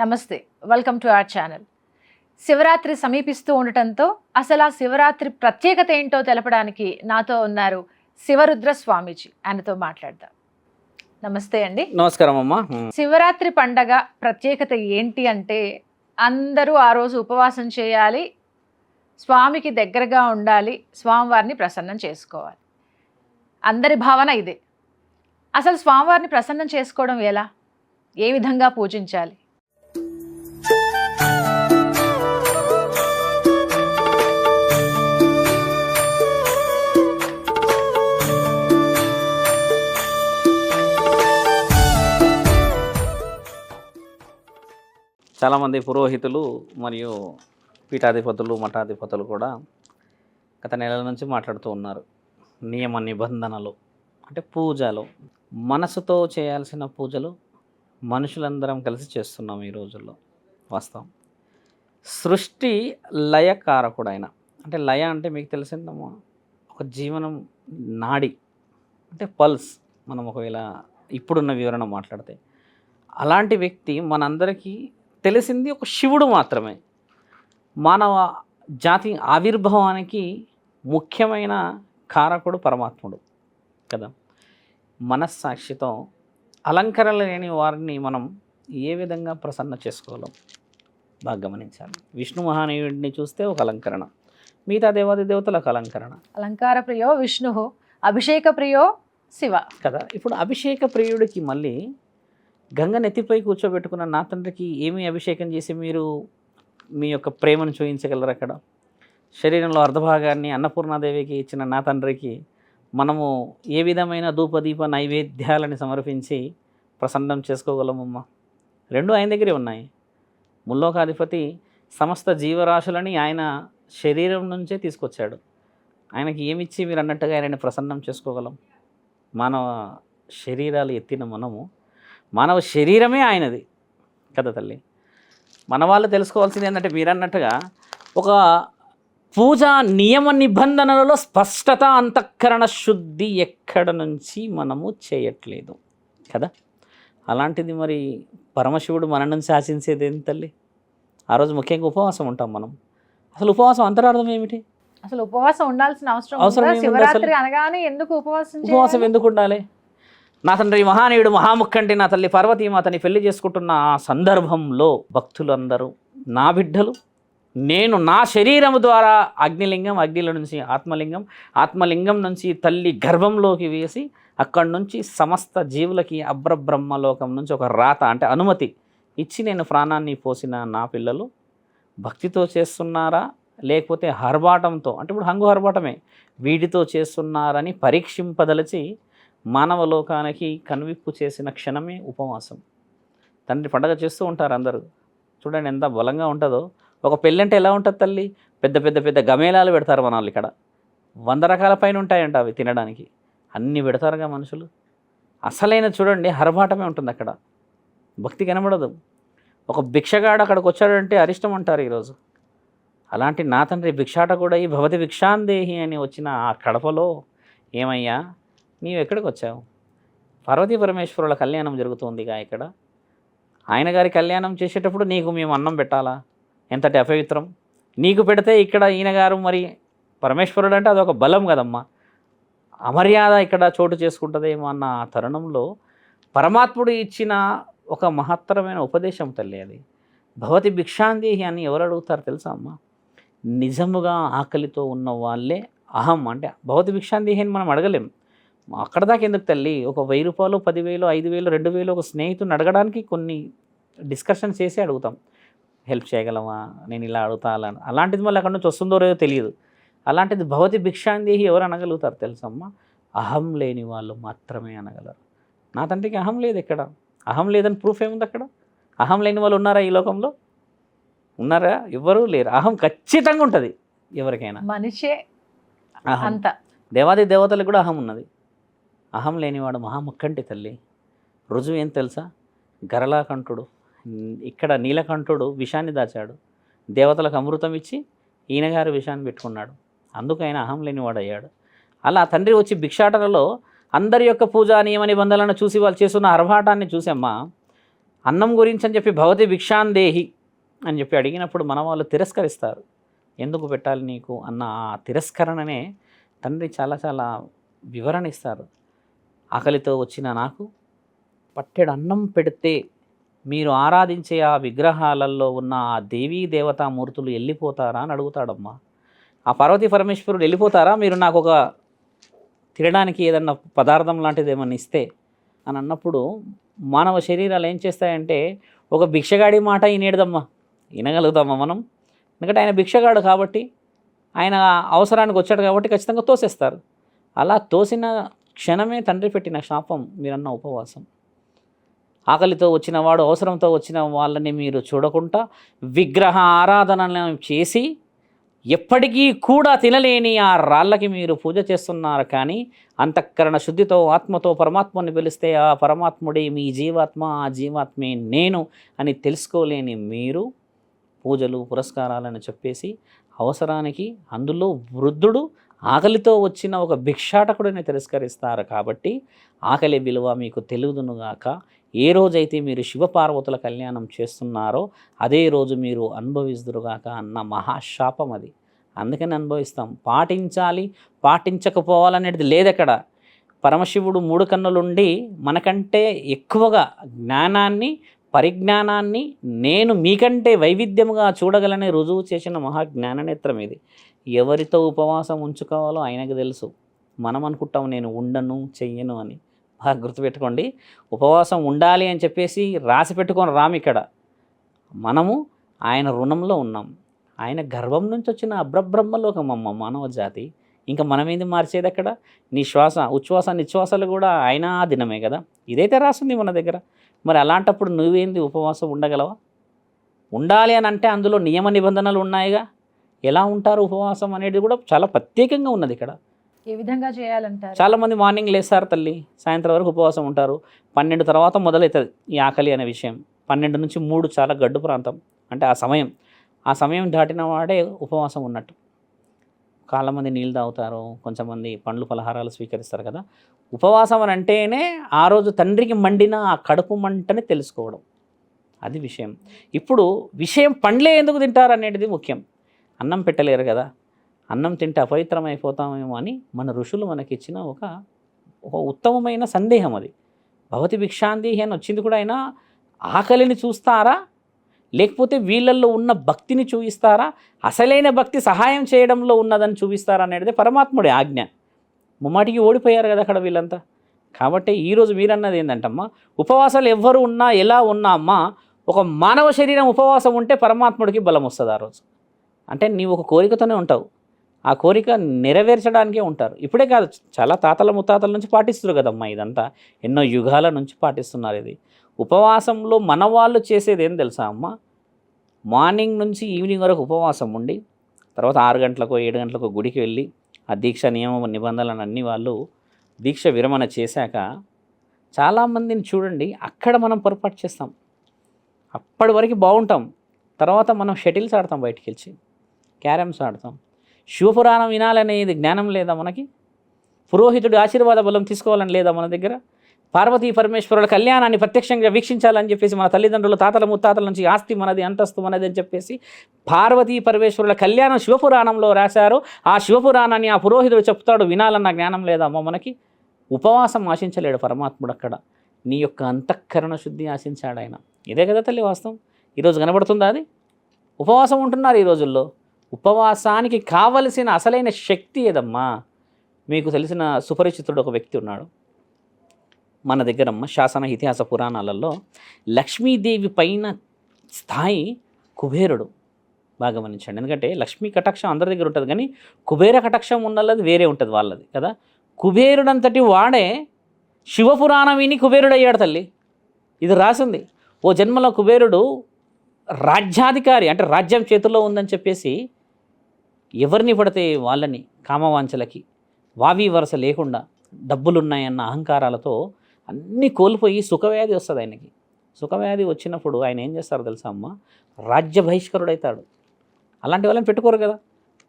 నమస్తే welcome to our channel. Shivaratri సమీపిస్తూ ఉండటంతో అసలు ఆ శివరాత్రి ప్రత్యేకత ఏంటో తెలపడానికి నాతో ఉన్నారు శివరుద్ర స్వామీజీ. ఆయనతో మాట్లాడదాం. నమస్తే అండి. నమస్కారం అమ్మా. శివరాత్రి పండగ ప్రత్యేకత ఏంటి అంటే అందరూ ఆ రోజు ఉపవాసం చేయాలి స్వామికి దగ్గరగా ఉండాలి స్వామివారిని ప్రసన్నం చేసుకోవాలి. అందరి భావన ఇదే. అసలు స్వామివారిని ప్రసన్నం చేసుకోవడం ఎలా? ఏ విధంగా పూజించాలి? చాలామంది పురోహితులు మరియు పీఠాధిపతులు మఠాధిపతులు కూడా గత నెలల నుంచి మాట్లాడుతూ ఉన్నారు. నియమ నిబంధనలు అంటే పూజలు. మనసుతో చేయాల్సిన పూజలు మనుషులందరం కలిసి చేస్తున్నాం ఈ రోజుల్లో వాస్తవం. సృష్టి లయకారకుడైన అంటే లయ అంటే మీకు తెలిసిందమ్మా ఒక జీవనం నాడి అంటే పల్స్ మనం ఒకవేళ ఇప్పుడున్న వివరణ మాట్లాడితే. అలాంటి వ్యక్తి మనందరికీ తెలిసింది ఒక శివుడు మాత్రమే. మానవ జాతి ఆవిర్భావానికి ముఖ్యమైన కారకుడు పరమాత్ముడు కదా. మనస్సాక్షితో అలంకరణ లేని వారిని మనం ఏ విధంగా ప్రసన్న చేసుకోగలం బాగా గమనించాలి. విష్ణు మహానీయుడిని చూస్తే ఒక అలంకరణ మిగతా దేవాది దేవతలకు అలంకరణ. అలంకార ప్రియో విష్ణు అభిషేక ప్రియో శివ. కదా. ఇప్పుడు అభిషేక ప్రియుడికి మళ్ళీ గంగ నెత్తిపై కూర్చోబెట్టుకున్న నా తండ్రికి ఏమి అభిషేకం చేసి మీరు మీ యొక్క ప్రేమను చూపించగలరు అక్కడ? శరీరంలో అర్ధభాగాన్ని అన్నపూర్ణాదేవికి ఇచ్చిన నా తండ్రికి మనము ఏ విధమైన ధూపదీప నైవేద్యాలని సమర్పించి ప్రసన్నం చేసుకోగలమమ్మా? రెండు ఆయన దగ్గరే ఉన్నాయి. ముల్లోకాధిపతి సమస్త జీవరాశులని ఆయన శరీరం నుంచే తీసుకొచ్చాడు. ఆయనకి ఏమిచ్చి మీరు అన్నట్టుగా ఆయనని ప్రసన్నం చేసుకోగలం? మానవ శరీరాలు ఎత్తిన మనము మానవ శరీరమే ఆయనది. కదా తల్లి? మన వాళ్ళు తెలుసుకోవాల్సింది ఏంటంటే మీరు అన్నట్టుగా ఒక పూజ నియమ నిబంధనలలో స్పష్టత అంతఃకరణ శుద్ధి ఎక్కడ నుంచి మనము చేయట్లేదు. కదా? అలాంటిది మరి పరమశివుడు మన నుంచి ఆశించేది ఏంటి తల్లి? ఆ రోజు ముఖ్యంగా ఉపవాసం ఉంటాం మనం. అసలు ఉపవాసం అంతరార్థం ఏమిటి? అసలు ఉపవాసం ఉండాల్సిన అవసరం అవసరం శివరాత్రి? అనగానే ఎందుకు ఉపవాసం ఉపవాసం? ఎందుకు ఉండాలి? నా తండ్రి మహానీయుడు మహాముఖండి నా తల్లి పార్వతీమాతని పెళ్ళి చేసుకుంటున్న ఆ సందర్భంలో భక్తులందరూ నా బిడ్డలు నేను నా శరీరము ద్వారా అగ్నిలింగం అగ్నిల నుంచి ఆత్మలింగం ఆత్మలింగం నుంచి తల్లి గర్భంలోకి వేసి అక్కడి నుంచి సమస్త జీవులకి అబ్రబ్రహ్మలోకం నుంచి ఒక రాత అంటే అనుమతి ఇచ్చి నేను ప్రాణాన్ని పోసిన నా పిల్లలు భక్తితో చేస్తున్నారా? లేకపోతే హర్బాటంతో అంటే ఇప్పుడు హంగు హర్బాటమే వీడితో చేస్తున్నారని పరీక్షింపదలచి మానవ లోకానికి కనువిప్పు చేసిన క్షణమే ఉపవాసం. తండ్రి పండగ చేస్తూ ఉంటారు అందరూ. చూడండి ఎంత బలంగా ఉంటుందో. ఒక పెళ్ళంటే ఎలా ఉంటుంది తల్లి? పెద్ద పెద్ద పెద్ద గమేలాలు పెడతారు మన వాళ్ళు ఇక్కడ. వంద రకాల పైన ఉంటాయంట అవి తినడానికి. అన్నీ పెడతారుగా మనుషులు. అసలైన చూడండి హరబాటమే ఉంటుంది అక్కడ. భక్తి కనబడదు. ఒక భిక్షగాడు అక్కడికి వచ్చాడంటే అరిష్టం అంటారు ఈరోజు. అలాంటి నా తండ్రి భిక్షాట కూడా ఈ భవతి భిక్షాందేహి అని వచ్చిన ఆ కడపలో ఏమయ్యా? నీవు ఎక్కడికి వచ్చావు పార్వతీ పరమేశ్వరుల కళ్యాణం జరుగుతుందిగా ఇక్కడ? ఆయన గారి కళ్యాణం చేసేటప్పుడు నీకు మేము అన్నం పెట్టాలా? ఎంతటి అపవిత్రం? నీకు పెడితే ఇక్కడ ఈయన గారు మరి పరమేశ్వరుడు అంటే అదొక బలం కదమ్మా. అమర్యాద ఇక్కడ చోటు చేసుకుంటుందేమో అన్న ఆ తరుణంలో పరమాత్ముడు ఇచ్చిన ఒక మహత్తరమైన ఉపదేశం తల్లి అది. భవతి భిక్షాందేహి అని ఎవరు అడుగుతారు తెలుసా అమ్మా? నిజముగా ఆకలితో ఉన్న వాళ్ళే అహం అంటే భవతి భిక్షాందేహి అని మనం అడగలేం. అక్కడ దాకా ఎందుకు తల్లి? ఒక వెయ్యి రూపాయలు పదివేలు ఐదు వేలు రెండు వేలు ఒక స్నేహితుని అడగడానికి కొన్ని డిస్కషన్ చేసి అడుగుతాం. హెల్ప్ చేయగలమా నేను ఇలా అడుగుతా అలా. అలాంటిది మళ్ళీ అక్కడ నుంచి వస్తుందో లేదో తెలియదు. అలాంటిది భవతి భిక్షాందేహి ఎవరు అనగలుగుతారు తెలుసమ్మా? అహం లేని వాళ్ళు మాత్రమే అనగలరు. నా తండ్రికి అహం లేదు ఎక్కడ అహం లేదని ప్రూఫ్ ఏముంది అక్కడ? అహం లేని వాళ్ళు ఉన్నారా ఈ లోకంలో? ఉన్నారా? ఎవ్వరూ లేరు. అహం ఖచ్చితంగా ఉంటుంది ఎవరికైనా. మనిషే అహం. అంత. దేవాది దేవతలకు కూడా అహం ఉన్నది. అహం లేనివాడు మహాముక్కంటి తల్లి. రుజువు ఏం తెలుసా? గరళాకంఠుడు. ఇక్కడ నీలకంఠుడు విషాన్ని దాచాడు. దేవతలకు అమృతం ఇచ్చి ఈయనగారు విషాన్ని పెట్టుకున్నాడు. అందుకు ఆయన అహం లేనివాడు అయ్యాడు అలా తండ్రి వచ్చి భిక్షాటనలో అందరి యొక్క పూజా నియమ నిబంధనలను చూసి వాళ్ళు చేస్తున్న అర్భాటాన్ని చూసమ్మా. అన్నం గురించి అని చెప్పి భవతి భిక్షాందేహి అని చెప్పి అడిగినప్పుడు మన వాళ్ళు తిరస్కరిస్తారు. ఎందుకు పెట్టాలి నీకు అన్న ఆ తిరస్కరణనే తండ్రి చాలా చాలా వివరణ ఇస్తారు. ఆకలితో వచ్చిన నాకు పట్టెడు అన్నం పెడితే మీరు ఆరాధించే ఆ విగ్రహాలలో ఉన్న ఆ దేవీ దేవతామూర్తులు వెళ్ళిపోతారా అని అడుగుతాడమ్మా. ఆ పార్వతీ పరమేశ్వరుడు వెళ్ళిపోతారా మీరు నాకు ఒక తినడానికి ఏదన్నా పదార్థం లాంటిది ఏమన్నా ఇస్తే అని అన్నప్పుడు మానవ శరీరాలు ఏం చేస్తాయంటే ఒక భిక్షగాడి మాట వినేడదమ్మా. వినగలుగుతామా మనం? ఎందుకంటే ఆయన భిక్షగాడు కాబట్టి ఆయన అవసరానికి వచ్చాడు కాబట్టి ఖచ్చితంగా తోసేస్తారు. అలా తోసిన క్షణమే తండ్రి పెట్టిన శాపం మీరన్న ఉపవాసం. ఆకలితో వచ్చిన వాడు అవసరంతో వచ్చిన వాళ్ళని మీరు చూడకుండా విగ్రహ ఆరాధనలను చేసి ఎప్పటికీ కూడా తినలేని ఆ రాళ్ళకి మీరు పూజ చేస్తున్నారు కానీ అంతఃకరణ శుద్ధితో ఆత్మతో పరమాత్మని పిలిస్తే ఆ పరమాత్ముడే మీ జీవాత్మ ఆ జీవాత్మే నేను అని తెలుసుకోలేని మీరు పూజలు పురస్కారాలను చెప్పేసి అవసరానికి అందులో వృద్ధుడు ఆకలితో వచ్చిన ఒక భిక్షాటకుడిని తిరస్కరిస్తారు కాబట్టి ఆకలి విలువ మీకు తెలియదునుగాక ఏ రోజైతే మీరు శివపార్వతుల కళ్యాణం చేస్తున్నారో అదే రోజు మీరు అనుభవిస్తురుగాక అన్న మహాశాపం అది. అందుకని అనుభవిస్తాం. పాటించాలి పాటించకపోవాలనేది లేదక్కడ. పరమశివుడు మూడు కన్నులుండి మనకంటే ఎక్కువగా జ్ఞానాన్ని పరిజ్ఞానాన్ని నేను మీకంటే వైవిధ్యముగా చూడగలనే రుజువు చేసిన మహాజ్ఞాననేత్రం ఇది. ఎవరితో ఉపవాసం ఉంచుకోవాలో ఆయనకు తెలుసు. మనం అనుకుంటాం నేను ఉండను చెయ్యను అని. బాగా గుర్తుపెట్టుకోండి. ఉపవాసం ఉండాలి అని చెప్పేసి రాసి పెట్టుకొని రాము ఇక్కడ. మనము ఆయన రుణంలో ఉన్నాం. ఆయన గర్భం నుంచి వచ్చిన అబ్రబ్రహ్మలోకం అమ్మ మానవ జాతి. ఇంకా మనం ఏంది మార్చేది అక్కడ? నీ శ్వాస ఉచ్ఛ్వాస నిశ్వాసాలు కూడా ఆయన ఆ దినమే కదా? ఇదైతే రాసింది మన దగ్గర. మరి అలాంటప్పుడు నువ్వేంది ఉపవాసం ఉండగలవా? ఉండాలి అని అంటే అందులో నియమ నిబంధనలు ఉన్నాయిగా. ఎలా ఉంటారు ఉపవాసం అనేది కూడా చాలా ప్రత్యేకంగా ఉన్నది ఇక్కడ. ఏ విధంగా చేయాలంటారు? చాలామంది మార్నింగ్ లేస్తారు తల్లి సాయంత్రం వరకు ఉపవాసం ఉంటారు. పన్నెండు తర్వాత మొదలవుతుంది ఈ ఆకలి అనే విషయం. పన్నెండు నుంచి మూడు చాలా గడ్డు ప్రాంతం. అంటే ఆ సమయం. ఆ సమయం దాటిన వాడే ఉపవాసం ఉన్నట్టు. చాలామంది నీళ్ళు తాగుతారు కొంచెంమంది పండ్లు పలహారాలు స్వీకరిస్తారు కదా. ఉపవాసం అని అంటేనే ఆ రోజు తండ్రికి మండిన ఆ కడుపు మంటని తెలుసుకోవడం. అది విషయం. ఇప్పుడు విషయం పండ్లే ఎందుకు తింటారు అనేది ముఖ్యం. అన్నం పెట్టలేరు కదా. అన్నం తింటే అపవిత్రమైపోతామేమో అని మన ఋషులు మనకిచ్చిన ఒక ఒక ఉత్తమమైన సందేహం అది. భవతి భిక్షాందేహి అని వచ్చింది కూడా అయినా ఆకలిని చూస్తారా? లేకపోతే వీళ్ళల్లో ఉన్న భక్తిని చూపిస్తారా అసలైన భక్తి సహాయం చేయడంలో ఉన్నదని చూపిస్తారా అనేది పరమాత్ముడి ఆజ్ఞ. ముమ్మాటికి ఓడిపోయారు కదా అక్కడ వీళ్ళంతా. కాబట్టి ఈరోజు మీరన్నది ఏంటంటమ్మా? ఉపవాసాలు ఎవ్వరు ఉన్నా ఎలా ఉన్నా అమ్మా ఒక మానవ శరీరం ఉపవాసం ఉంటే పరమాత్ముడికి బలం వస్తుంది ఆ రోజు. అంటే నీవు ఒక కోరికతోనే ఉంటావు. ఆ కోరిక నెరవేర్చడానికే ఉంటారు. ఇప్పుడే కాదు చాలా తాతల ముత్తాతల నుంచి పాటిస్తున్నారు కదమ్మా ఇదంతా. ఎన్నో యుగాల నుంచి పాటిస్తున్నారు ఇది. ఉపవాసంలో మన వాళ్ళు చేసేది ఏం తెలుసా అమ్మ? మార్నింగ్ నుంచి ఈవినింగ్ వరకు ఉపవాసం ఉండి తర్వాత ఆరు గంటలకు ఏడు గంటలకు గుడికి వెళ్ళి ఆ దీక్ష నియమ నిబంధనలను అన్ని వాళ్ళు దీక్ష విరమణ చేశాక చాలామందిని చూడండి అక్కడ మనం పొరపాటు చేస్తాం. అప్పటి వరకు బాగుంటాం. తర్వాత మనం షటిల్స్ ఆడతాం బయటికి వెళ్ళి. క్యారమ్స్ ఆడతాం. శివపురాణం వినాలనేది జ్ఞానం లేదా మనకి? పురోహితుడి ఆశీర్వాద బలం తీసుకోవాలని లేదా మన దగ్గర? పార్వతీ పరమేశ్వరుల కళ్యాణాన్ని ప్రత్యక్షంగా వీక్షించాలని చెప్పేసి మన తల్లిదండ్రులు తాతల ముత్తాతల నుంచి ఆస్తి మనది అంతస్తు మనది అని చెప్పేసి పార్వతీ పరమేశ్వరుల కళ్యాణం శివపురాణంలో రాశారు. ఆ శివపురాణాన్ని ఆ పురోహితుడు చెప్తాడు వినాలన్న జ్ఞానం లేదమ్మా మనకి. ఉపవాసం ఆశించలేడు పరమాత్ముడు అక్కడ. నీ యొక్క అంతఃకరణ శుద్ధి ఆశించాడు ఆయన. ఇదే కదా తల్లి వాస్తవం. ఈరోజు కనబడుతుందా అది? ఉపవాసం ఉంటున్నారు ఈ రోజుల్లో. ఉపవాసానికి కావలసిన అసలైన శక్తి ఏదమ్మా? మీకు తెలిసిన సుపరిచితుడు ఒక వ్యక్తి ఉన్నాడు. మన దగ్గరమ్మ శాసన ఇతిహాస పురాణాలలో లక్ష్మీదేవి పైన స్థాయి కుబేరుడు. బాగా గమనించండి. ఎందుకంటే లక్ష్మీ కటాక్షం అందరి దగ్గర ఉంటుంది. కానీ కుబేర కటాక్షం ఉన్నది వేరే ఉంటుంది వాళ్ళది కదా? కుబేరుడంతటి వాడే శివపురాణం విని కుబేరుడు అయ్యాడు తల్లి. ఇది రాసింది. ఓ జన్మలో కుబేరుడు రాజ్యాధికారి అంటే రాజ్యం చేతుల్లో ఉందని చెప్పేసి ఎవరిని పడితే వాళ్ళని కామవాంఛలకి వావి వరస లేకుండా డబ్బులున్నాయన్న అహంకారాలతో అన్నీ కోల్పోయి సుఖవ్యాధి వస్తుంది ఆయనకి. సుఖవ్యాధి వచ్చినప్పుడు ఆయన ఏం చేస్తారు తెలుసా అమ్మ? రాజ్య బహిష్కరుడైతాడు. అలాంటి వాళ్ళని పెట్టుకోరు కదా.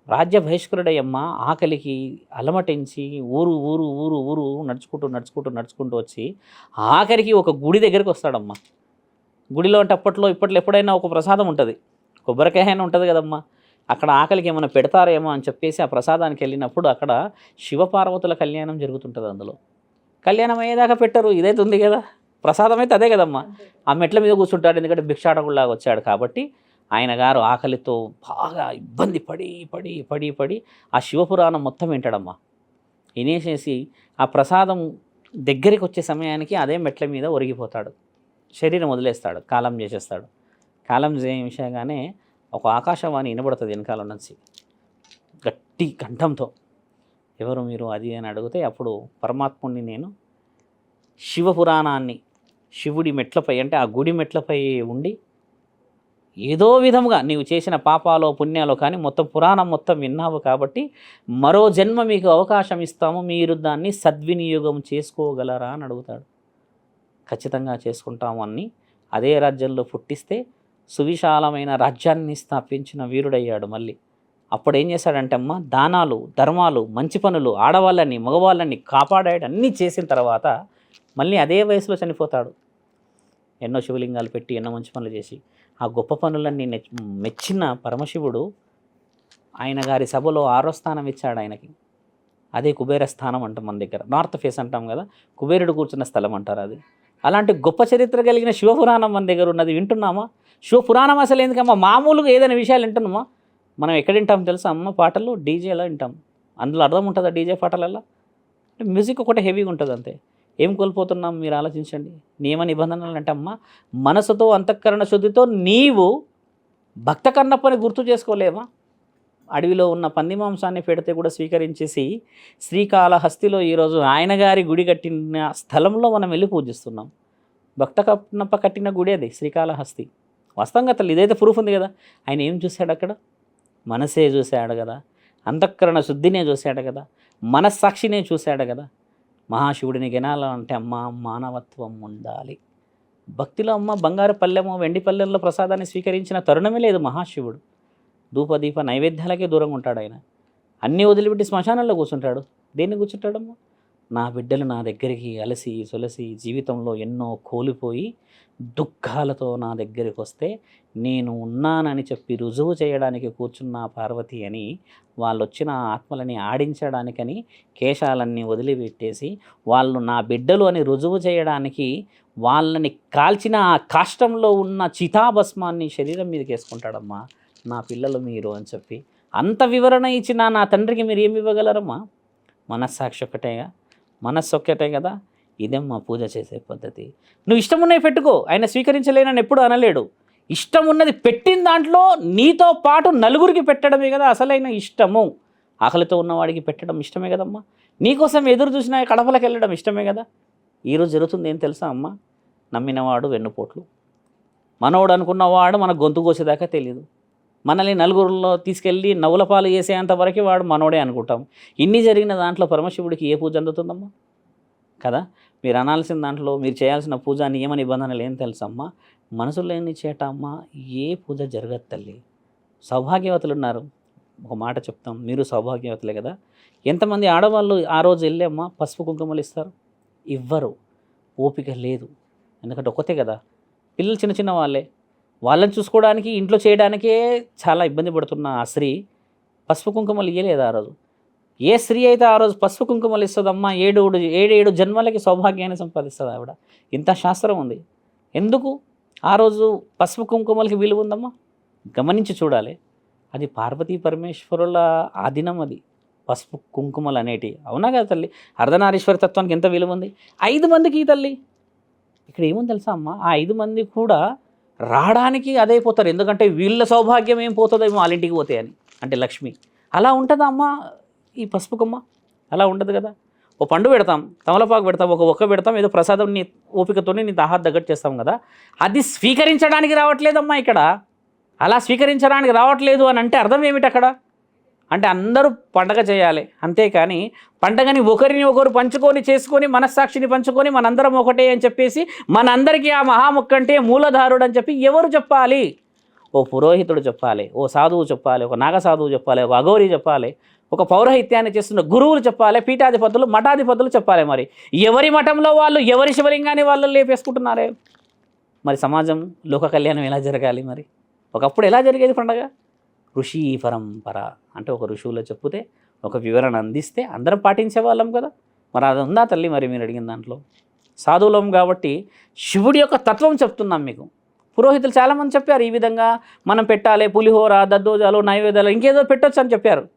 రాజ్య బహిష్కరుడయ్యమ్మ ఆకలికి అలమటించి ఊరు ఊరు ఊరు ఊరు నడుచుకుంటూ నడుచుకుంటూ నడుచుకుంటూ వచ్చి ఆఖరికి ఒక గుడి దగ్గరికి వస్తాడమ్మా. గుడిలో అంటే అప్పట్లో ఇప్పట్లో ఎప్పుడైనా ఒక ప్రసాదం ఉంటుంది. కొబ్బరికాయ అయినా ఉంటుంది కదమ్మా. అక్కడ ఆకలికి ఏమైనా పెడతారేమో అని చెప్పేసి ఆ ప్రసాదానికి వెళ్ళినప్పుడు అక్కడ శివపార్వతుల కళ్యాణం జరుగుతుంటుంది అందులో. కళ్యాణం అయ్యేదాకా పెట్టరు ఇదైతే ఉంది కదా. ప్రసాదం అయితే అదే కదమ్మా. ఆ మెట్ల మీద కూర్చుంటాడు ఎందుకంటే భిక్షాటకుల్లాగా వచ్చాడు కాబట్టి ఆయన గారు ఆకలితో బాగా ఇబ్బంది పడి పడి పడి పడి ఆ శివపురాణం మొత్తం వింటాడమ్మా. వినేసేసి ఆ ప్రసాదం దగ్గరికి వచ్చే సమయానికి అదే మెట్ల మీద ఒరిగిపోతాడు. శరీరం వదిలేస్తాడు కాలం చేసేస్తాడు. కాలం చేయించగానే ఒక ఆకాశవాణి వినబడుతుంది వెనకాల నుంచి. గట్టి కంఠంతో ఎవరు మీరు? అది అని అడిగితే అప్పుడు పరమాత్ముడిని నేను శివపురాణాన్ని శివుడి మెట్లపై అంటే ఆ గుడి మెట్లపై ఉండి ఏదో విధముగా నీవు చేసిన పాపాలో పుణ్యాలో కానీ మొత్తం పురాణం మొత్తం విన్నావు కాబట్టి మరో జన్మ మీకు అవకాశం ఇస్తాము. మీరు దాన్ని సద్వినియోగం చేసుకోగలరా అని అడుగుతాడు. ఖచ్చితంగా చేసుకుంటాము అని అదే రాజ్యంలో పుట్టిస్తే సువిశాలమైన రాజ్యాన్ని స్థాపించిన వీరుడయ్యాడు మళ్ళీ. అప్పుడు ఏం చేశాడంటే అమ్మ దానాలు ధర్మాలు మంచి పనులు ఆడవాళ్ళని మగవాళ్ళని కాపాడాడు అన్నీ చేసిన తర్వాత మళ్ళీ అదే వయసులో చనిపోతాడు. ఎన్నో శివలింగాలు పెట్టి ఎన్నో మంచి పనులు చేసి. ఆ గొప్ప పనులన్నీ మెచ్చిన పరమశివుడు ఆయన గారి సభలో ఆరో స్థానం ఇచ్చాడు ఆయనకి. అదే కుబేర స్థానం అంటాం మన దగ్గర. నార్త్ ఫేస్ అంటాం కదా కుబేరుడు కూర్చున్న స్థలం అంటారు అది. అలాంటి గొప్ప చరిత్ర కలిగిన శివపురాణం మన దగ్గర ఉన్నది వింటున్నామా? శివపురాణం అసలు ఎందుకమ్మా మామూలుగా ఏదైనా విషయాలు వింటున్నామా? మనం ఎక్కడ వింటాం తెలుసా? అమ్మ పాటలు డీజేలో వింటాం. అందులో అర్థం ఉంటుందా డీజే పాటలలో మ్యూజిక్ ఒకటి హెవీగా ఉంటుంది అంతే. ఏం కోల్పోతున్నాం? మీరు ఆలోచించండి. నియమ నిబంధనలు అంటే అమ్మ మనసుతో అంతఃకరణ శుద్ధితో నీవు భక్త కన్నప్పని గుర్తు చేసుకోలేవా? అడవిలో ఉన్న పంది మాంసాన్ని పెడితే కూడా స్వీకరించేసి శ్రీకాళహస్తిలో ఈరోజు ఆయన గారి గుడి కట్టిన స్థలంలో మనం వెళ్ళి పూజిస్తున్నాం. భక్త కన్నప్ప కట్టిన గుడి అది శ్రీకాళహస్తి వాస్తవంగా తల్లి ఇదైతే ప్రూఫ్ ఉంది కదా? ఆయన ఏం చూశాడు అక్కడ? మనసే చూశాడు కదా. అంతఃకరణ శుద్ధినే చూశాడు కదా. మనస్సాక్షినే చూశాడు కదా. మహాశివుడిని గెనాలంటే అమ్మ మానవత్వం ఉండాలి. భక్తిలో అమ్మ బంగారు పల్లెమో వెండి పల్లెల్లో ప్రసాదాన్ని స్వీకరించిన తరుణమే లేదు మహాశివుడు. ధూపదీప నైవేద్యాలకే దూరంగా ఉంటాడు ఆయన. అన్నీ వదిలిపెట్టి శ్మశానంలో కూర్చుంటాడు. దేన్ని కూర్చుంటాడమ్మా? నా బిడ్డలు నా దగ్గరికి అలసి సొలసి జీవితంలో ఎన్నో కోల్పోయి దుఃఖాలతో నా దగ్గరికి వస్తే నేను ఉన్నానని చెప్పి రుజువు చేయడానికి కూర్చున్న పార్వతి అని వాళ్ళు వచ్చిన ఆత్మలని ఆడించడానికని కేశాలన్నీ వదిలిపెట్టేసి వాళ్ళు నా బిడ్డలు అని రుజువు చేయడానికి వాళ్ళని కాల్చిన ఆ కాష్టంలో ఉన్న చితాభస్మాన్ని శరీరం మీదకి వేసుకుంటాడమ్మా నా పిల్లలు మీరు అని చెప్పి. అంత వివరణ ఇచ్చిన నా తండ్రికి మీరు ఏమి ఇవ్వగలరమ్మా? మనస్సాక్షి ఒక్కటేగా. మనస్సు ఒక్కటే కదా? ఇదేమ్మా పూజ చేసే పద్ధతి? నువ్వు ఇష్టం ఉన్నవి పెట్టుకో ఆయన స్వీకరించలేనని ఎప్పుడు అనలేడు. ఇష్టం ఉన్నది పెట్టిన దాంట్లో నీతో పాటు నలుగురికి పెట్టడమే కదా అసలైన ఇష్టము. ఆకలితో ఉన్నవాడికి పెట్టడం ఇష్టమే కదమ్మా? నీకోసం ఎదురు చూసిన కడపలకు వెళ్ళడం ఇష్టమే కదా? ఈరోజు జరుగుతుంది ఏం తెలుసా అమ్మ? నమ్మినవాడు వెన్నుపోట్లు. మనోడు అనుకున్నవాడు మన గొంతు కోసేదాకా తెలియదు మనల్ని నలుగురిలో తీసుకెళ్ళి నవ్వుల పాలు చేసేంత వరకు వాడు మనోడే అనుకుంటాం. ఇన్ని జరిగిన దాంట్లో పరమశివుడికి ఏ పూజ అందుతుందమ్మా? కదా? మీరు అనాల్సిన దాంట్లో మీరు చేయాల్సిన పూజ నియమ నిబంధనలు ఏం తెలుసమ్మా మనసులో లేని చేట అమ్మ ఏ పూజ జరగదు తల్లి. సౌభాగ్యవతులు ఉన్నారు. ఒక మాట చెప్తాం. మీరు సౌభాగ్యవతులే కదా? ఎంతమంది ఆడవాళ్ళు ఆ రోజు వెళ్ళి పసుపు కుంకుమలు ఇస్తారు? ఇవ్వరు. ఓపిక లేదు. ఎందుకంటే ఒకతే కదా? పిల్లలు చిన్న చిన్న వాళ్ళే. వాళ్ళని చూసుకోవడానికి ఇంట్లో చేయడానికే చాలా ఇబ్బంది పడుతున్న ఆ స్త్రీ పసుపు కుంకుమలు ఇయ్యలేదు ఆ రోజు. ఏ స్త్రీ అయితే ఆ రోజు పసుపు కుంకుమలు ఇస్తుందమ్మా ఏడు ఏడేడు జన్మలకి సౌభాగ్యాన్ని సంపాదిస్తుంది ఆవిడ. ఇంత శాస్త్రం ఉంది. ఎందుకు? ఆ రోజు పసుపు కుంకుమలకి విలువ ఉందమ్మా? గమనించి చూడాలి. అది పార్వతీ పరమేశ్వరుల ఆధీనం అది. పసుపు కుంకుమలు అనేటివి. అవునా కదా తల్లి? అర్ధనారీశ్వర తత్వానికి ఎంత విలువ ఉంది? ఐదు మందికి ఈ తల్లి. ఇక్కడ ఏముంది తెలుసా అమ్మ? ఆ ఐదు మంది కూడా రావడానికి అదే పోతారు ఎందుకంటే వీళ్ళ సౌభాగ్యం ఏం పోతుందేమో వాళ్ళ ఇంటికి పోతే అని. అంటే లక్ష్మి. అలా ఉంటుందా అమ్మ? ఈ పసుపు కొమ్మ అలా ఉండదు కదా. ఓ పండు పెడతాం తమలపాకు పెడతాం ఒక ఒక్క పెడతాం ఏదో ప్రసాదం నీ ఓపికతోనే నీ దాహార్ దగ్గర చేస్తాం కదా. అది స్వీకరించడానికి రావట్లేదమ్మా ఇక్కడ. అలా స్వీకరించడానికి రావట్లేదు అని అంటే అర్థం ఏమిటి అక్కడ? అంటే అందరూ పండగ చేయాలి. అంతేకాని పండగని ఒకరిని ఒకరు పంచుకొని చేసుకొని మనస్సాక్షిని పంచుకొని మనందరం ఒకటే అని చెప్పేసి మనందరికీ ఆ మహాముక్క మూలధారుడు అని చెప్పి ఎవరు చెప్పాలి? ఓ పురోహితుడు చెప్పాలి ఓ సాధువు చెప్పాలి ఒక నాగ సాధువు చెప్పాలి ఒక అఘోరి చెప్పాలి ఒక పౌరహిత్యాన్ని చేస్తున్న గురువులు చెప్పాలి పీఠాధిపతులు మఠాధిపతులు చెప్పాలి మరి. ఎవరి మఠంలో వాళ్ళు ఎవరి శివలింగాన్ని వాళ్ళు లేపేసుకుంటున్నారే? మరి సమాజం లోక కళ్యాణం ఎలా జరగాలి మరి? ఒకప్పుడు ఎలా జరిగేది పండగ? ఋషి పరంపర అంటే ఒక ఋషువులో చెప్తే ఒక వివరణ అందిస్తే అందరం పాటించే వాళ్ళం కదా. మరి అది ఉందా తల్లి మరి మీరు అడిగిన దాంట్లో? సాధువులం కాబట్టి శివుడి యొక్క తత్వం చెప్తున్నాం మీకు. పురోహితులు చాలామంది చెప్పారు ఈ విధంగా మనం పెట్టాలి పులిహోర దద్దోజాలు నైవేద్యాలు ఇంకేదో పెట్టొచ్చు అని చెప్పారు.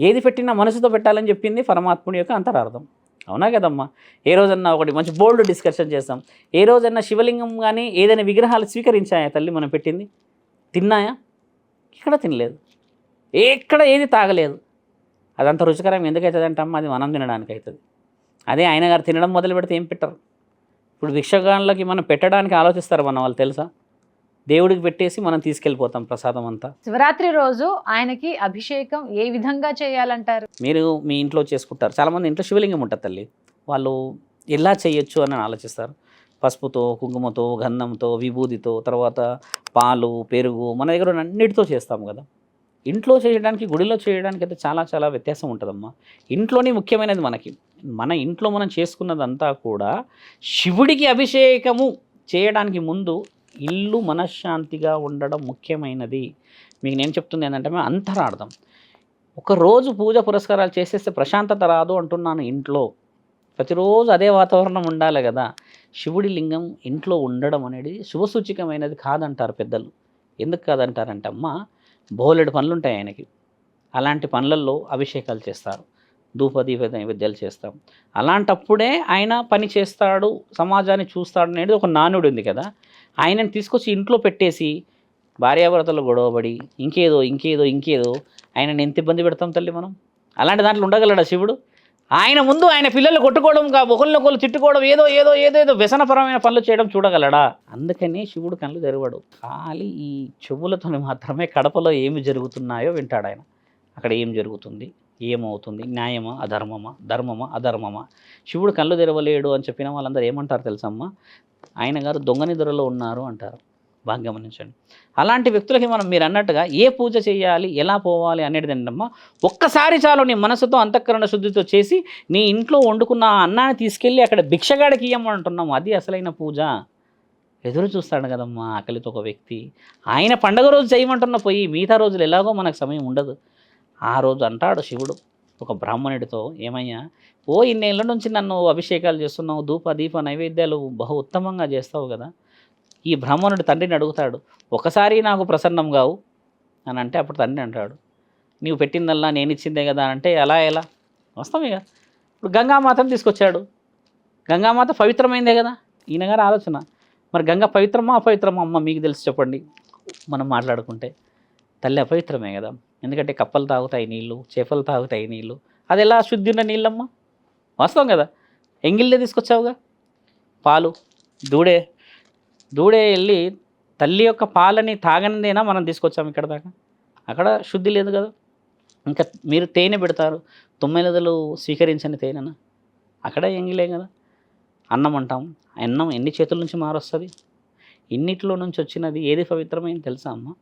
ఏది పెట్టినా మనసుతో పెట్టాలని చెప్పింది పరమాత్ముడి యొక్క అంతరార్థం. అవునా కదమ్మా? ఏ రోజన్నా ఒకటి మంచి బోల్డ్ డిస్కషన్ చేస్తాం ఏ రోజన్నా శివలింగం కానీ ఏదైనా విగ్రహాలు స్వీకరించాయా తల్లి మనం పెట్టింది? తిన్నాయా? ఇక్కడ తినలేదు. ఎక్కడ ఏది తాగలేదు. అదంత రుచికరం ఎందుకు అవుతుంది అంటమ్మా అది మనం తినడానికి అవుతుంది. అదే ఆయన గారు తినడం మొదలు పెడితే ఏం పెట్టరు. ఇప్పుడు భిక్షగాళ్ళకి మనం పెట్టడానికి ఆలోచిస్తారు మన వాళ్ళు తెలుసా? దేవుడికి పెట్టేసి మనం తీసుకెళ్ళిపోతాం ప్రసాదం అంతా. శివరాత్రి రోజు ఆయనకి అభిషేకం ఏ విధంగా చేయాలంటారు? మీరు మీ ఇంట్లో చేసుకుంటారు. చాలామంది ఇంట్లో శివలింగం ఉంటుంది తల్లి. వాళ్ళు ఎలా చేయొచ్చు అని ఆలోచిస్తారు. పసుపుతో కుంకుమతో గంధంతో విభూదితో తర్వాత పాలు పెరుగు మన దగ్గర అన్నిటితో చేస్తాము కదా. ఇంట్లో చేయడానికి గుడిలో చేయడానికి అయితే చాలా చాలా వ్యత్యాసం ఉంటుందమ్మా. ఇంట్లోనే ముఖ్యమైనది మనకి. మన ఇంట్లో మనం చేసుకున్నదంతా కూడా శివుడికి అభిషేకము చేయడానికి ముందు ఇల్లు మనశ్శాంతిగా ఉండడం ముఖ్యమైనది. మీకు నేను చెప్తుంది ఏంటంటే మేము అంతరార్థం. ఒకరోజు పూజ పురస్కారాలు చేసేస్తే ప్రశాంతత రాదు అంటున్నాను ఇంట్లో. ప్రతిరోజు అదే వాతావరణం ఉండాలి కదా. శివుడి లింగం ఇంట్లో ఉండడం అనేది శుభసూచికమైనది కాదంటారు పెద్దలు. ఎందుకు కాదంటారంటే అమ్మ బోలెడు పనులు ఉంటాయి ఆయనకి. అలాంటి పనులలో అభిషేకాలు చేస్తారు ధూపదీప నైవేద్యాలు చేస్తాం అలాంటప్పుడే ఆయన పని చేస్తాడు సమాజాన్ని చూస్తాడు అనేది ఒక నానుడు ఉంది కదా. ఆయనని తీసుకొచ్చి ఇంట్లో పెట్టేసి భార్యాభర్తలు గొడవబడి ఇంకేదో ఇంకేదో ఇంకేదో ఆయనని ఎంత ఇబ్బంది పెడతాం తల్లి మనం? అలాంటి దాంట్లో ఉండగలడా శివుడు? ఆయన ముందు ఆయన పిల్లలు కొట్టుకోవడం కా తిట్టుకోవడం ఏదో ఏదో ఏదో ఏదో వ్యసనపరమైన పనులు చేయడం చూడగలడా? అందుకని శివుడు కళ్ళు తెరవడు. ఖాళీ ఈ చెవులతో మాత్రమే కడపలో ఏమి జరుగుతున్నాయో వింటాడు ఆయన. అక్కడ ఏం జరుగుతుంది? ఏమవుతుంది? న్యాయమా? అధర్మమా? ధర్మమా? అధర్మమా? శివుడు కళ్ళు తెరవలేడు అని చెప్పిన వాళ్ళందరూ ఏమంటారు తెలుసమ్మా? ఆయన గారు దొంగ నిద్రలో ఉన్నారు అంటారు. బాగా గమనించండి. అలాంటి వ్యక్తులకి మనం మీరు అన్నట్టుగా ఏ పూజ చేయాలి ఎలా పోవాలి అనేది ఏంటమ్మా ఒక్కసారి చాలు నీ మనసుతో అంతఃకరణ శుద్ధితో చేసి నీ ఇంట్లో వండుకున్న అన్నాన్ని తీసుకెళ్ళి అక్కడ భిక్షగాడికి ఇయ్యమంటున్నాము. అది అసలైన పూజ. ఎదురు చూస్తాడు కదమ్మా ఆకలితో ఒక వ్యక్తి. ఆయన పండగ రోజు చేయమంటున్న పోయి మిగతా రోజులు ఎలాగో మనకు సమయం ఉండదు. ఆ రోజు అంటాడు శివుడు ఒక బ్రాహ్మణుడితో ఏమయ్యా ఓ ఇన్నేళ్ళ నుంచి నన్ను అభిషేకాలు చేస్తున్నావు ధూప దీప నైవేద్యాలు బహు ఉత్తమంగా చేస్తావు కదా. ఈ బ్రాహ్మణుడు తండ్రిని అడుగుతాడు ఒకసారి నాకు ప్రసన్నం కావు అని అంటే అప్పుడు తండ్రి అంటాడు నీవు పెట్టిందల్లా నేను ఇచ్చిందే కదా అంటే ఎలా ఎలా? వస్తాం ఇక. ఇప్పుడు గంగామాతను తీసుకొచ్చాడు. గంగామాత పవిత్రమైందే కదా? ఈయన గారి ఆలోచన. మరి గంగ పవిత్రమా అపవిత్రమా? అమ్మ మీకు తెలిసి చెప్పండి. మనం మాట్లాడుకుంటే తల్లి అపవిత్రమే కదా. ఎందుకంటే కప్పలు తాగుతాయి నీళ్ళు చేపలు తాగుతాయి నీళ్ళు. అది ఎలా శుద్ధి ఉన్న నీళ్ళమ్మా? వాస్తవం కదా. ఎంగిల్లే తీసుకొచ్చావుగా? పాలు దూడే దూడే వెళ్ళి తల్లి యొక్క పాలని తాగనిదేనా మనం తీసుకొచ్చాము ఇక్కడ దాకా? అక్కడ శుద్ధి లేదు కదా. ఇంకా మీరు తేనె పెడతారు. తొమ్మిదిలు స్వీకరించని తేనెనా? అక్కడ ఎంగిలే కదా. అన్నం అంటాం. అన్నం ఎన్ని చేతుల నుంచి మారొస్తుంది? ఇన్నిట్లో నుంచి వచ్చినది ఏది పవిత్రమైంది తెలుసా అమ్మ?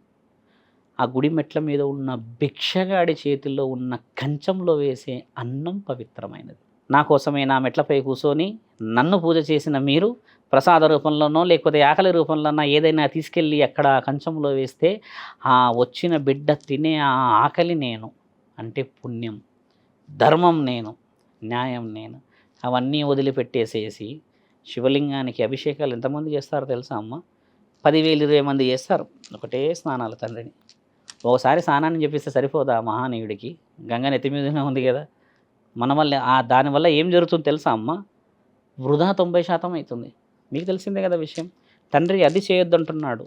ఆ గుడి మెట్ల మీద ఉన్న భిక్షగాడి చేతిలో ఉన్న కంచంలో వేసే అన్నం పవిత్రమైనది. నా కోసమే నా మెట్లపై కూర్చొని నన్ను పూజ చేసిన మీరు ప్రసాద రూపంలోనో లేకపోతే ఆకలి రూపంలోనో ఏదైనా తీసుకెళ్ళి అక్కడ కంచంలో వేస్తే ఆ వచ్చిన బిడ్డ తినే ఆ ఆకలి నేను అంటే పుణ్యం ధర్మం నేను న్యాయం నేను అవన్నీ వదిలిపెట్టేసేసి శివలింగానికి అభిషేకాలు ఎంతమంది చేస్తారో తెలుసా అమ్మ? పదివేలు ఇరవై మంది చేస్తారు ఒకటే స్నానాలు తండ్రిని. ఒకసారి స్నానాన్ని చెప్పిస్తే సరిపోదా మహానీయుడికి? గంగ నెత్తి మీదనే ఉంది కదా. మన వల్ల దానివల్ల ఏం జరుగుతుందో తెలుసా అమ్మ? వృధా తొంభై శాతం అవుతుంది. మీకు తెలిసిందే కదా విషయం. తండ్రి అది చేయొద్దు అంటున్నాడు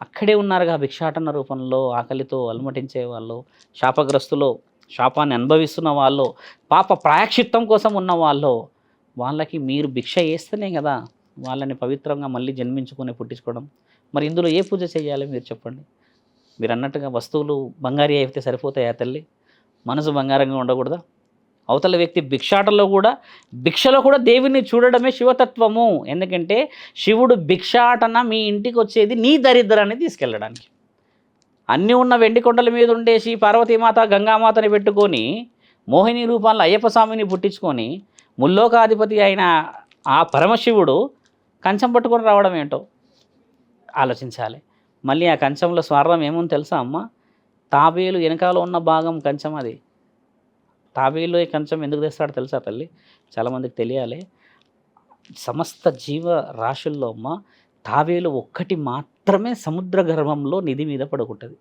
అక్కడే ఉన్నారుగా భిక్షాటన రూపంలో ఆకలితో అలమటించే వాళ్ళు శాపగ్రస్తులో శాపాన్ని అనుభవిస్తున్న వాళ్ళు పాప ప్రాయక్షిత్తం కోసం ఉన్న వాళ్ళు. వాళ్ళకి మీరు భిక్ష వేస్తేనే కదా వాళ్ళని పవిత్రంగా మళ్ళీ జన్మించుకొని పుట్టించుకోవడం. మరి ఇందులో ఏ పూజ చేయాలి మీరు చెప్పండి? మీరు అన్నట్టుగా వస్తువులు బంగారీ అయితే సరిపోతాయా తల్లి? మనసు బంగారంగా ఉండకూడదా? అవతల వ్యక్తి భిక్షాటలో కూడా భిక్షలో కూడా దేవుని చూడడమే శివతత్వము. ఎందుకంటే శివుడు భిక్షాటన మీ ఇంటికి వచ్చేది నీ దరిద్రాన్ని తీసుకెళ్ళడానికి. అన్నీ ఉన్న వెండి కొండల మీద ఉండేసి పార్వతీమాత గంగామాతని పెట్టుకొని మోహిని రూపాల్లో అయ్యప్ప స్వామిని పుట్టించుకొని ముల్లోకాధిపతి అయిన ఆ పరమశివుడు కంచం పట్టుకొని రావడం ఏంటో ఆలోచించాలి. మళ్ళీ ఆ కంచంలో స్వర్ణం ఏముంది తెలుసా అమ్మ? తాబేలు వెనకాల ఉన్న భాగం కంచం అది. తాబేలు కొంచెం కంచం ఎందుకు తెస్తాడో తెలుసా తల్లి? చాలామందికి తెలియాలి. సమస్త జీవ రాశుల్లో అమ్మ తాబేలు ఒక్కటి మాత్రమే సముద్ర గర్భంలో నిధి మీద పడుకుంటుంది.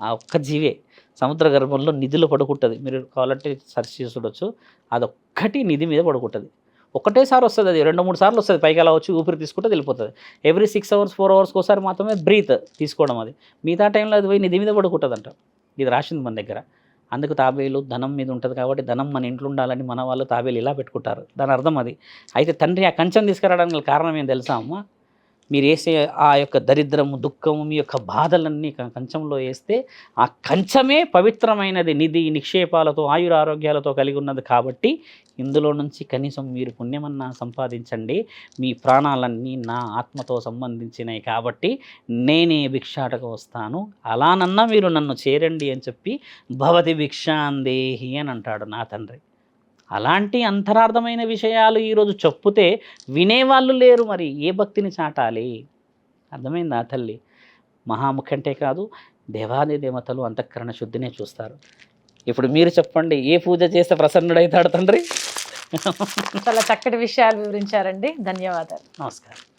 ఆ ఒక్క జీవే సముద్ర గర్భంలో నిధులు పడుకుంటుంది. మీరు కావాలంటే సెర్చ్ చేసి చూడొచ్చు. అదొక్కటి నిధి మీద పడుకుంటుంది. ఒకటేసారి వస్తుంది అది. రెండు మూడు సార్లు వస్తుంది. పైకి అలా వచ్చి ఊపిరి తీసుకుంటే వెళ్ళిపోతుంది. ఎవ్రీ సిక్స్ అవర్స్ ఫోర్ అవర్స్కి ఒకసారి మాత్రమే బ్రీత్ తీసుకోవడం అది. మిగతా టైంలో అది పోయి నిధి మీద పడుకుంటుంది అంట ఇది రాసింది మన దగ్గర. అందుకు తాబేలు ధనం మీద ఉంటుంది కాబట్టి ధనం మన ఇంట్లో ఉండాలని మన వాళ్ళు తాబేలు ఇలా పెట్టుకుంటారు. దాని అర్థం అది. అయితే తండ్రి ఆ కంచం తీసుకురావడానికి కారణం ఏం తెలుసా అమ్మ? మీరు వేసే ఆ యొక్క దరిద్రము దుఃఖము మీ యొక్క బాధలన్నీ కంచంలో వేస్తే ఆ కంచమే పవిత్రమైనది. నిధి నిక్షేపాలతో ఆయుర ఆరోగ్యాలతో కలిగి ఉన్నది కాబట్టి ఇందులో నుంచి కనీసం మీరు పుణ్యమన్నా సంపాదించండి. మీ ప్రాణాలన్నీ నా ఆత్మతో సంబంధించినవి కాబట్టి నేనే భిక్షాటకు వస్తాను. అలానన్నా మీరు నన్ను చేరండి అని చెప్పి భవతి భిక్షాందేహి అని అంటాడు నా తండ్రి. అలాంటి అంతరార్థమైన విషయాలు ఈరోజు చెప్పుతే వినేవాళ్ళు లేరు మరి ఏ భక్తిని చాటాలి? అర్థమైందా తల్లి? మహాముఖంటే కాదు దేవాది దేవతలు అంతఃకరణ శుద్ధినే చూస్తారు. ఇప్పుడు మీరు చెప్పండి ఏ పూజ చేస్తే ప్రసన్నుడైతాడు తండ్రి? చాలా చక్కటి విషయాలు వివరించారండి. ధన్యవాదాలు. నమస్కారం.